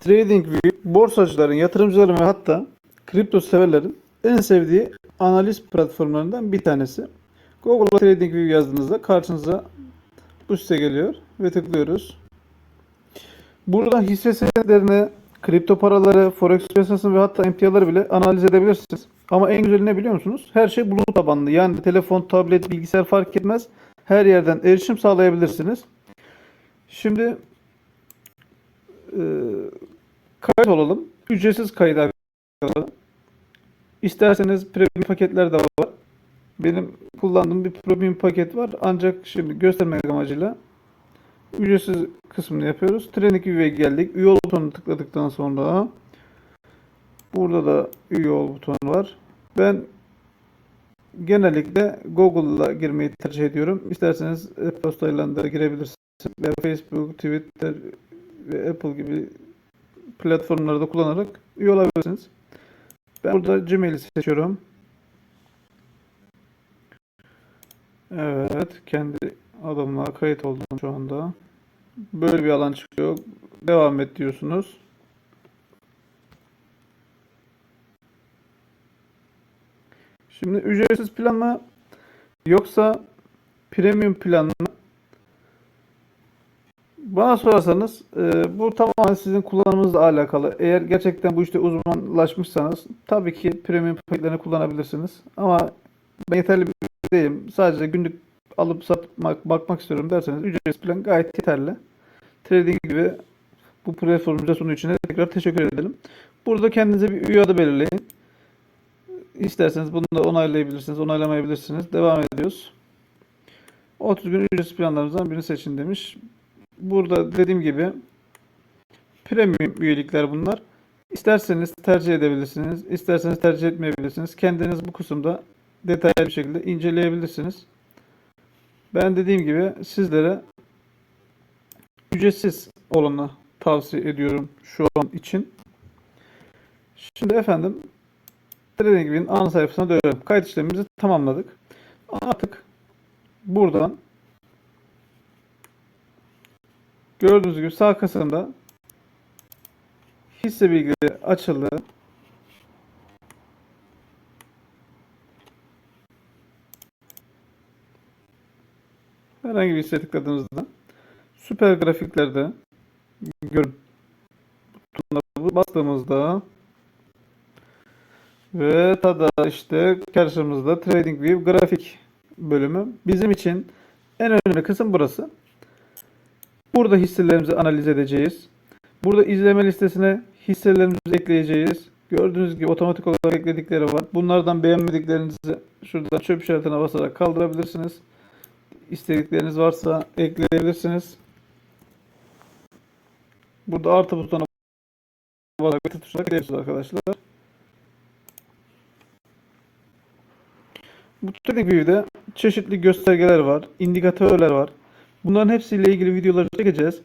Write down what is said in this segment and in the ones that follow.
TradingView borsacıların, yatırımcıların ve hatta kripto severlerin en sevdiği analiz platformlarından bir tanesi. Google'a TradingView yazdığınızda karşınıza bu site geliyor ve tıklıyoruz. Burada hisse senetlerini, kripto paraları, forex piyasasını ve hatta emtiaları bile analiz edebilirsiniz. Ama en güzeli ne biliyor musunuz? Her şey bulut tabanlı. Yani telefon, tablet, bilgisayar fark etmez. Her yerden erişim sağlayabilirsiniz. Şimdi kayıt olalım. Ücretsiz kayıt arkadaşlar. İsterseniz premium paketler de var. Benim kullandığım bir premium paket var. Ancak şimdi göstermek amacıyla ücretsiz kısmını yapıyoruz. Training View'e geldik. Üye ol butonunu tıkladıktan sonra burada da üye ol butonu var. Ben genellikle Google'la girmeyi tercih ediyorum. İsterseniz e-postayla da girebilirsiniz. Ve Facebook, Twitter ve Apple gibi platformları da kullanarak üye olabilirsiniz. Ben burada Gmail'i seçiyorum. Evet, kendi adımla kayıt oldum şu anda. Böyle bir alan çıkıyor. Devam et diyorsunuz. Şimdi ücretsiz plan mı yoksa premium plan mı? Bana sorarsanız e, bu tamamen sizin kullanımınızla alakalı. Eğer gerçekten bu işte uzmanlaşmışsanız tabii ki premium paketlerini kullanabilirsiniz. Ama ben yeterli bir değilim. Sadece günlük alıp satmak, bakmak istiyorum derseniz ücretsiz plan gayet yeterli. Trading gibi bu platformun bize sunduğu için tekrar teşekkür edelim. Burada kendinize bir üye adı belirleyin. İsterseniz bunu da onaylayabilirsiniz, onaylamayabilirsiniz. Devam ediyoruz. 30 gün ücretsiz planlarımızdan birini seçin demiş. Burada dediğim gibi premium üyelikler bunlar. İsterseniz tercih edebilirsiniz, isterseniz tercih etmeyebilirsiniz. Kendiniz bu kısımda detaylı bir şekilde inceleyebilirsiniz. Ben dediğim gibi sizlere ücretsiz olanı tavsiye ediyorum şu an için. Şimdi efendim TradingView'in ana sayfasına dönelim. Kayıt işlemimizi tamamladık. Artık buradan gördüğünüz gibi sağ kısımda hisse bilgileri açıldı. Herhangi bir hisse tıkladığınızda süper grafiklerde görün butonuna bastığımızda ve tada işte karşımızda TradingView grafik bölümü. Bizim için en önemli kısım burası. Burada hisselerimizi analiz edeceğiz. Burada izleme listesine hisselerimizi ekleyeceğiz. Gördüğünüz gibi otomatik olarak ekledikleri var. Bunlardan beğenmediklerinizi şuradan çöp işaretine basarak kaldırabilirsiniz. İstedikleriniz varsa ekleyebilirsiniz. Burada artı butona basarak tuşuna ekleyebilirsiniz arkadaşlar. Bu TradingView'de çeşitli göstergeler var, indikatörler var. Bunların hepsiyle ilgili videoları çekeceğiz.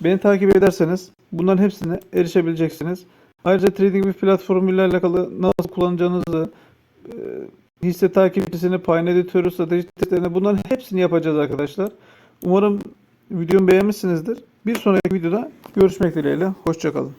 Beni takip ederseniz bunların hepsine erişebileceksiniz. Ayrıca TradingView platformu ile alakalı nasıl kullanacağınızı, e, hisse takipçisini, payın editörü, strateji testlerini bunların hepsini yapacağız arkadaşlar. Umarım videomu beğenmişsinizdir. Bir sonraki videoda görüşmek dileğiyle. Hoşçakalın.